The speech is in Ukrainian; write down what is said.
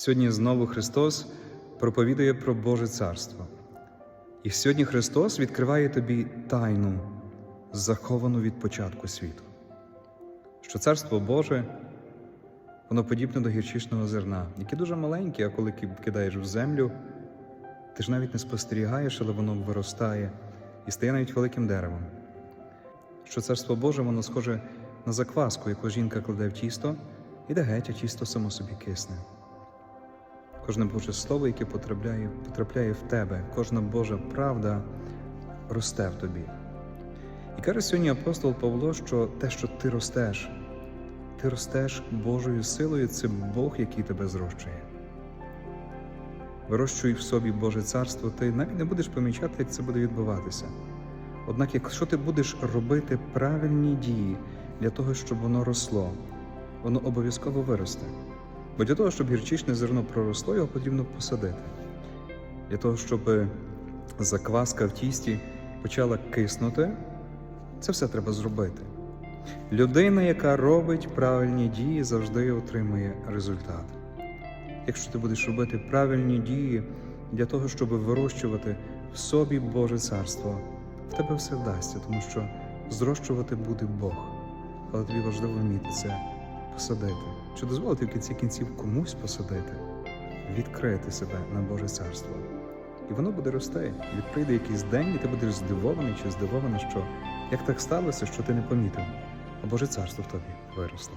Сьогодні знову Христос проповідує про Боже Царство. І сьогодні Христос відкриває тобі тайну, заховану від початку світу. Що Царство Боже, воно подібне до гірчичного зерна, яке дуже маленьке, а коли кидаєш в землю, ти ж навіть не спостерігаєш, але воно виростає і стає навіть великим деревом. Що Царство Боже, воно схоже на закваску, яку жінка кладе в тісто, і де геть, а тісто само собі кисне. Кожне Боже Слово, яке потрапляє, потрапляє в тебе, кожна Божа правда росте в тобі. І каже сьогодні апостол Павло, що те, що ти ростеш, ти ростеш Божою силою, це Бог, який тебе зрощує. Вирощуй в собі Боже царство, ти навіть не будеш помічати, як це буде відбуватися. Однак, якщо ти будеш робити правильні дії для того, щоб воно росло, воно обов'язково виросте. Бо для того, щоб гірчичне зерно проросло, його потрібно посадити. Для того, щоб закваска в тісті почала киснути, це все треба зробити. Людина, яка робить правильні дії, завжди отримує результат. Якщо ти будеш робити правильні дії для того, щоб вирощувати в собі Боже царство, в тебе все вдасться, тому що зрощувати буде Бог. Але тобі важливо вміти це посадити. Чи дозволити в кінці кінців комусь посадити, відкрити себе на Боже царство. І воно буде рости. І прийде якийсь день, і ти будеш здивований чи здивована, що як так сталося, що ти не помітив, а Боже царство в тобі виросло.